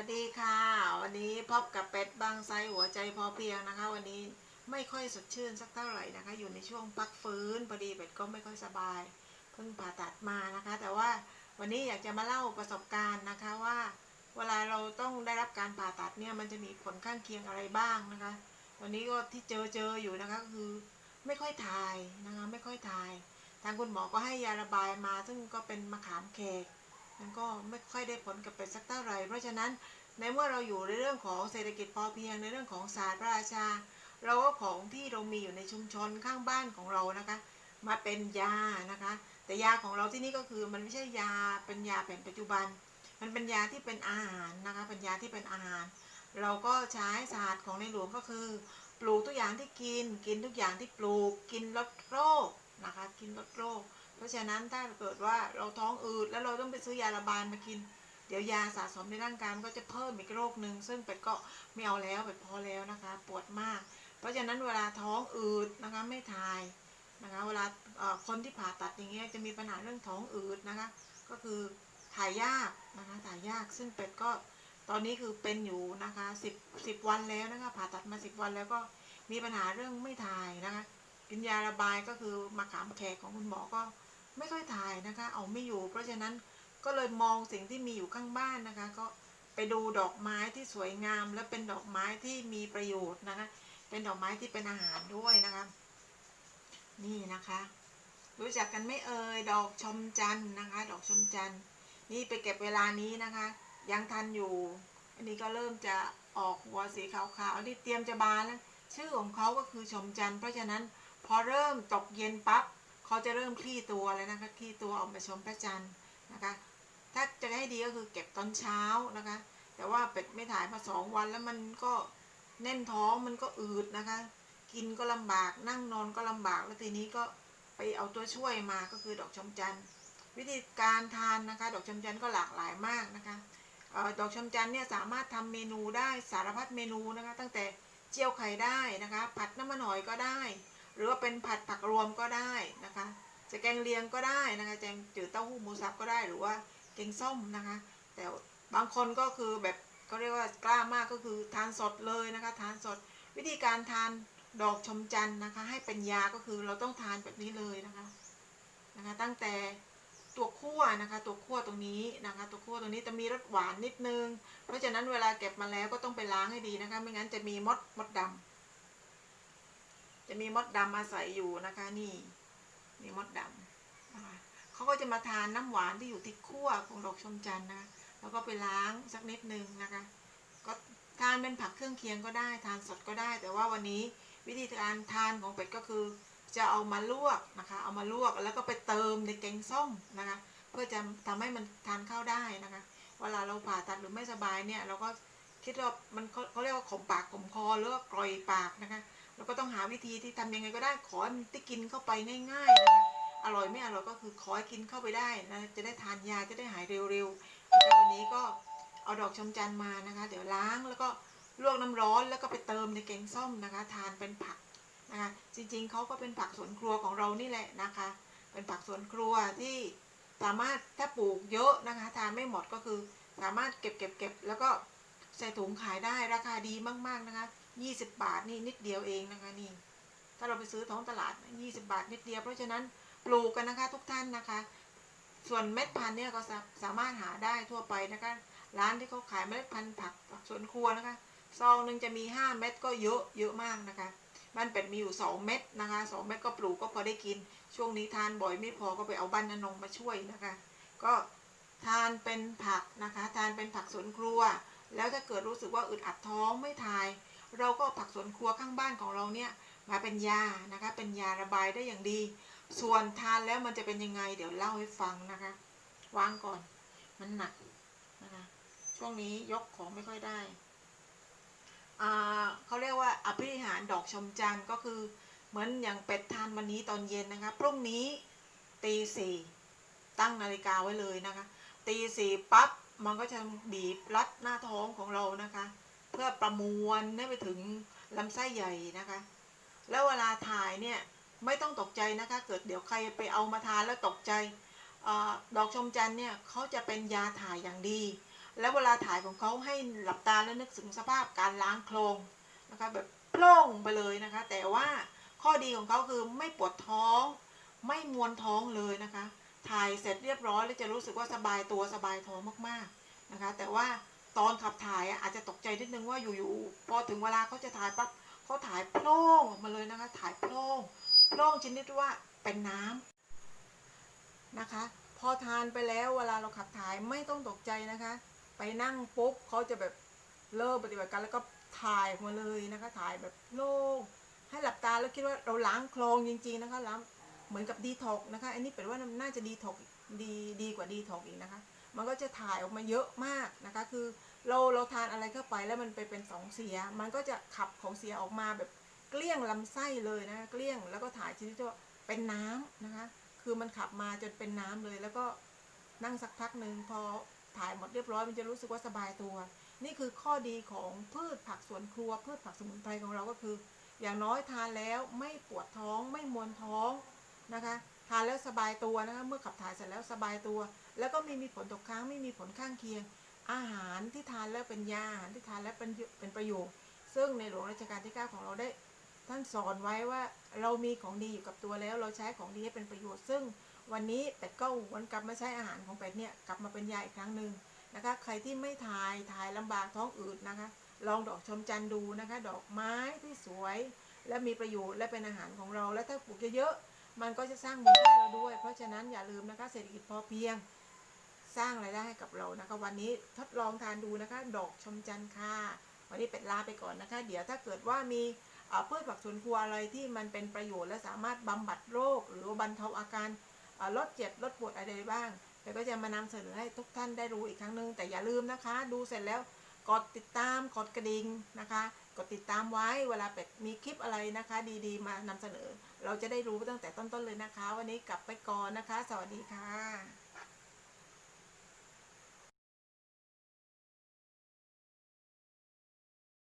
วัสดีค่ะ วันนี้พบกับเป็ดบางไซหัวใจพอเพียงนะคะ วันนี้ไม่ค่อยสดชื่นสักเท่าไหร่นะคะ อยู่ในช่วงพักฟื้นพอดีเป็ดก็ไม่ค่อยสบายเพิ่งผ่าตัดมานะคะ แต่ว่าวันนี้อยากจะมาเล่าประสบการณ์นะคะว่า เวลาเราต้องได้รับการผ่าตัดเนี่ยมันจะมีผลข้างเคียงอะไรบ้างนะคะ วันนี้ก็ที่เจอเจออยู่นะคะก็คือไม่ค่อยถ่ายนะคะ ไม่ค่อยถ่าย ทางคุณหมอก็ให้ยาระบายมา ซึ่งก็เป็นมะขามแขก มันก็ไม่ค่อยได้ผลกับเป็ดสักเท่าไหร่ เพราะฉะนั้นในเมื่อเราอยู่ในเรื่องของเศรษฐกิจพอเพียงในเรื่องของศาสตร์พระราชา เราก็ของที่เรามีอยู่ในชุมชนข้างบ้านของเรานะคะ มาเป็นยานะคะ แต่ยาของเราที่นี่ก็คือมันไม่ใช่ยาเป็นยาแผนปัจจุบัน มันเป็นยาที่เป็นอาหารนะคะเป็นยาที่เป็นอาหาร เราก็ใช้ศาสตร์ของในหลวงก็คือ ปลูกทุกอย่างที่กิน กินทุกอย่างที่ปลูก กินลดโรค นะคะ กินลดโรค เพราะฉะนั้นถ้าเกิดว่าเราท้องอืดแล้วเราต้องไปซื้อยาระบายมากิน เดี๋ยวยาสะสมในร่างกายมันก็จะเพิ่มอีกโรคหนึ่งซึ่งเป็ดก็ไม่เอาแล้วเป็ดพอแล้วนะคะ ปวดมาก เพราะฉะนั้นเวลาท้องอืดนะคะไม่ทายนะคะเวลาคนที่ผ่าตัดอย่างเงี้ยจะมีปัญหาเรื่องท้องอืดนะคะ ก็คือถ่ายยากนะคะถ่ายยากซึ่งเป็ดก็ตอนนี้คือเป็นอยู่นะคะสิบสิบวันแล้วนะคะผ่าตัดมาสิบวันแล้วก็มีปัญหาเรื่องไม่ถ่ายนะคะ ยาระบายก็คือมะขามแขกของคุณหมอก็ไม่ค่อยถ่ายนะคะ เอาไม่อยู่ เพราะฉะนั้นก็เลยมองสิ่งที่มีอยู่ข้างบ้านนะคะ ก็ไปดูดอกไม้ที่สวยงาม และเป็นดอกไม้ที่มีประโยชน์นะคะ เป็นดอกไม้ที่เป็นอาหารด้วยนะคะ นี่นะคะ รู้จักกันไม่เอ่ยดอกชมจันทร์นะคะ ดอกชมจันทร์นี่ไปเก็บเวลานี้นะคะ ยังทันอยู่ อันนี้ก็เริ่มจะออกหัวสีขาวๆนี่เตรียมจะบานแล้วชื่อของเขาก็คือชมจันทร์เพราะฉะนั้น พอเริ่มตกเย็นปั๊บเขาจะเริ่มคลี่ตัวแล้วนะคะคลี่ตัวออกมาชมพระจันทร์นะคะ ถ้าจะให้ดีก็คือเก็บตอนเช้านะคะ แต่ว่าเป็ดไม่ถ่ายมาสองวันแล้วมันก็แน่นท้องมันก็อืดนะคะ กินก็ลำบากนั่งนอนก็ลำบากแล้วทีนี้ก็ไปเอาตัวช่วยมาก็คือดอกชมจันทร์วิธีการทานนะคะ ดอกชมจันทร์ก็หลากหลายมากนะคะออดอกชมจันทร์เนี่ยสามารถทำเมนูได้สารพัดเมนูนะคะ ตั้งแต่เจียวไข่ได้นะคะ ผัดน้ำมันหอยก็ได้ หรือว่าเป็นผัดผักรวมก็ได้นะคะ จะแกงเลียงก็ได้นะคะแกงจืดเต้าหู้หมูสับก็ได้หรือว่าแกงส้มนะคะ แต่บางคนก็คือแบบเขาเรียกว่ากล้ามากก็คือทานสดเลยนะคะ ทานสดวิธีการทานดอกชมจันทร์นะคะ ให้เป็นยาก็คือเราต้องทานแบบนี้เลยนะคะนะคะ ตั้งแต่ตัวขั้วนะคะ ตัวขั้วตรงนี้นะคะ ตัวขั้วตรงนี้จะมีรสหวานนิดนึง เพราะฉะนั้นเวลาเก็บมาแล้วก็ต้องไปล้างให้ดีนะคะ ไม่งั้นจะมีมดมดดำ จะมีมดดำอาศัยอยู่นะคะ นี่ มีมดดำนะคะเขาก็จะมาทานน้ำหวานที่อยู่ที่ขั้วของดอกชมจันทร์นะคะแล้วก็ไปล้างสักนิดนึงนะคะ ก็ทานเป็นผักเครื่องเคียงก็ได้ทานสดก็ได้ แต่ว่าวันนี้วิธีการทานของเป็ดก็คือ จะเอามาลวกนะคะ เอามาลวกแล้วก็ไปเติมในแกงส้มนะคะ เพื่อจะทำให้มันทานข้าวได้นะคะ เวลาเราผ่าตัดหรือไม่สบายเนี่ย เราก็คิดว่ามันเขาเขาเรียกว่าขมปากขมคอหรือว่ากร่อยปากนะคะ เราก็ต้องหาวิธีที่ทำยังไงก็ได้ขอให้มันได้กินเข้าไปง่ายๆนะคะอร่อยไม่อร่อยก็คือขอให้กินเข้าไปได้นะจะได้ทานยาจะได้หายเร็วๆแล้ววันนี้ก็เอาดอกชมจันทร์มานะคะ เดี๋ยวล้างแล้วก็ลวกน้ำร้อนแล้วก็ไปเติมในแกงส้มนะคะ ทานเป็นผักนะคะจริงๆเขาก็เป็นผักสวนครัวของเรานี่แหละนะคะ เป็นผักสวนครัวที่สามารถถ้าปลูกเยอะนะคะ ทานไม่หมดก็คือสามารถเก็บเก็บเก็บแล้วก็ใส่ถุงขายได้ราคาดีมากๆนะคะ 20บบาทนี่นิดเดียวเองนะคะนี่ ถ้าเราไปซื้อท้องตลาด20บาทนิดเดียว เพราะฉะนั้นปลูกกันนะคะทุกท่านนะคะ ส่วนเม็ดพันธุ์เนี่ยก็สามารถหาได้ทั่วไปนะคะ ร้านที่เขาขายเมล็ดพันธุ์ผักผักสวนครัวนะคะ ซองหนึ่งจะมี5เม็ดก็เยอะเยอะมากนะคะมันเป็ดมีอยู่ 2 เม็ดนะคะ2เม็ดก็ปลูกก็พอได้กิน ช่วงนี้ทานบ่อยไม่พอก็ไปเอาบ้านนนงมาช่วยนะคะ ก็ทานเป็นผักนะคะ ทานเป็นผักสวนครัว แล้วถ้าเกิดรู้สึกว่าอึดอัดท้องไม่ทาย เราก็ผักสวนครัวข้างบ้านของเราเนี่ยมาเป็นยานะคะเป็นยาระบายได้อย่างดี ส่วนทานแล้วมันจะเป็นยังไง เดี๋ยวเล่าให้ฟังนะคะวางก่อน มันหนักนะคะช่วงนี้ยกของไม่ค่อยได้อ่าเขาเรียกว่าอภิหารดอกชมจันทร์ก็คือเหมือนอย่างเป็ดทานวันนี้ตอนเย็นนะคะพรุ่งนี้ตีสี่ตั้งนาฬิกาไว้เลยนะคะตีสี่ปั๊บมันก็จะบีบรัดหน้าท้องของเรานะคะ เพื่อประมวลให้ไปถึงลำไส้ใหญ่นะคะ แล้วเวลาถ่ายเนี่ยไม่ต้องตกใจนะคะ เกิดเดี๋ยวใครไปเอามาทานแล้วตกใจออดอกชมจันทร์เนี่ยเขาจะเป็นยาถ่ายอย่างดี แล้วเวลาถ่ายของเขาให้หลับตาแล้วนึกถึงสภาพการล้างโครงนะคะแบบโปร่งไปเลยนะคะ แต่ว่าข้อดีของเขาคือไม่ปวดท้อง ไม่มวนท้องเลยนะคะ ถ่ายเสร็จเรียบร้อยแล้วจะรู้สึกว่าสบายตัวสบายท้องมากๆนะคะ แต่ว่า ตอนขับถ่ายอาจจะตกใจนิดนึงว่าอยู่ๆพอถึงเวลาเขาจะถ่ายปั๊บเขาถ่ายโพล่งออกมาเลยนะคะ ถ่ายโพล่งโพล่งชนิดว่าเป็นน้ำนะคะ พอทานไปแล้วเวลาเราขับถ่ายไม่ต้องตกใจนะคะ ไปนั่งปุ๊บเขาจะแบบเริ่มปฏิบัติการแล้วก็ถ่ายมาเลยนะคะ ถ่ายแบบโล่งให้หลับตาแล้วคิดว่าเราล้างคลงจริง ๆนะคะล้างเหมือนกับดีท็อกนะคะ อันนี้เป็นว่าน่าจะดีท็อกดีดีกว่าดีท็อกอีกนะคะ มันก็จะถ่ายออกมาเยอะมากนะคะ คือเราเราทานอะไรเข้าไปแล้วมันไปเป็นสองเสีย มันก็จะขับของเสียออกมาแบบเกลี้ยงลำไส้เลยนะเกลี้ยงแล้วก็ถ่ายชนิดที่ว่าเป็นน้ำนะคะ คือมันขับมาจนเป็นน้ำเลย แล้วก็นั่งสักพักหนึ่งพอถ่ายหมดเรียบร้อยมันจะรู้สึกว่าสบายตัว นี่คือข้อดีของพืชผักสวนครัว พืชผักสมุนไพรของเราก็คือ อย่างน้อยทานแล้วไม่ปวดท้องไม่มวนท้องนะคะ ทานแล้วสบายตัวนะคะเมื่อขับถ่ายเสร็จแล้วสบายตัว แล้วก็ไม่มีผลตกค้างไม่มีผลข้างเคียง อาหารที่ทานแล้วเป็นยาอาหารที่ทานแล้วเป็นเป็นประโยชน์ ซึ่งในหลวงรัชกาลที่ 9 ของเราได้ท่านสอนไว้ว่าเรามีของดีอยู่กับตัวแล้วเราใช้ของดีให้เป็นประโยชน์ ซึ่งวันนี้เป็ดก็หวนกลับมาใช้อาหารของเป็ดเนี่ยกลับมาเป็นยาอีกครั้งหนึ่งนะคะใครที่ไม่ทายทายลำบากท้องอืดนะคะ ลองดอกชมจันทร์ดูนะคะ ดอกไม้ที่สวย และมีประโยชน์และเป็นอาหารของเรา และถ้าปลูกเยอะๆ มันก็จะสร้างมูลค่าเราด้วย เพราะฉะนั้นอย่าลืมนะคะเศรษฐกิจพอเพียง สร้างรายได้ให้กับเรานะคะ วันนี้ทดลองทานดูนะคะ ดอกชมจันทร์ค่ะ วันนี้เป็ดลาไปก่อนนะคะ เดี๋ยวถ้าเกิดว่ามีเอ่อพืชผักสวนครัวอะไรที่มันเป็นประโยชน์และสามารถบำบัดโรค หรือบรรเทาอาการลดเจ็บลดปวดอะไรบ้างแต่ก็จะมานำเสนอให้ทุกท่านได้รู้อีกครั้งหนึ่งแต่อย่าลืมนะคะ ดูเสร็จแล้วกดติดตามกดกระดิ่งนะคะ กดติดตามไว้เวลาเป็ดมีคลิปอะไรนะคะ ดีๆ มานำเสนอ เราจะได้รู้ตั้งแต่ต้นๆเลยนะคะ วันนี้กลับไปก่อนนะคะ สวัสดีค่ะ